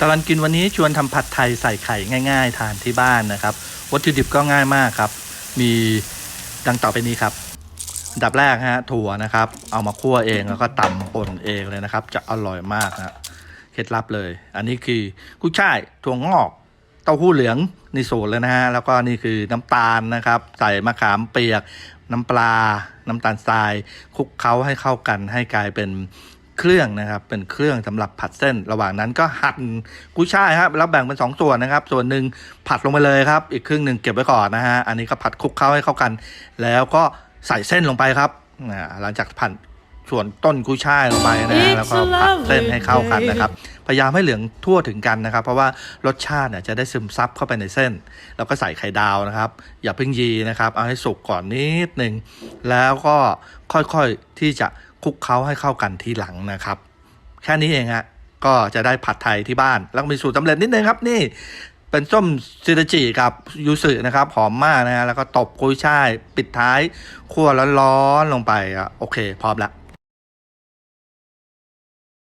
ตลอดกินวันนี้ชวนทำผัดไทยใส่ไข่ง่าย ๆ ทานที่บ้านนะครับ วัตถุดิบก็ง่ายมากครับ มีดังต่อไปนี้ครับอันดับแรกฮะถั่วนะครับ เอามาคั่วเองแล้วก็ตำป่นเองเลยนะครับ จะอร่อยมากนะเคล็ดลับเลย อันนี้คือกุ้ยช่ายถั่วงอก เต้าหู้เหลืองในสูตรเลยนะฮะแล้วก็นี่คือน้ำตาลนะครับ ใส่มะขามเปียก น้ำปลา น้ำตาลทรายคลุกเคล้าให้เข้ากันให้กลายเป็น เครื่องนะครับ เป็นเครื่องสำหรับผัดเส้น ระหว่างนั้นก็หั่นกุ้ยช่ายครับแล้วแบ่งเป็นสองส่วนนะครับ ส่วนหนึ่งผัดลงไปเลยครับ อีกครึ่งหนึ่งเก็บไว้ก่อนนะฮะอันนี้ก็ผัดคลุกเคล้าให้เข้ากัน แล้วก็ใส่เส้นลงไปครับอ่าหลังจากผัดส่วนต้นกุ้ยช่ายลงไปนะฮะแล้วก็ผัดเส้นให้เข้ากันนะครับ พยายามให้เหลืองทั่วถึงกันนะครับ เพราะว่ารสชาติเนี่ยจะได้ซึมซับเข้าไปในเส้น แล้วก็ใส่ไข่ดาวนะครับ อย่าเพิ่งยีนะครับ เอาให้สุกก่อนนิดหนึ่งแล้วก็ค่อยๆที่จะค ลุกเคล้าให้เข้ากันทีหลังนะครับ แค่นี้เองฮะก็จะได้ผัดไทยที่บ้าน แล้วก็มีสูตรสำเร็จนิดนึงครับนี่ เป็นส้มซิรจิกับยูสึนะครับหอมมากนะฮะแล้วก็ตบกุ้ยช่าย ปิดท้ายคั่วร้อนๆลงไปอะโอเค พร้อมละ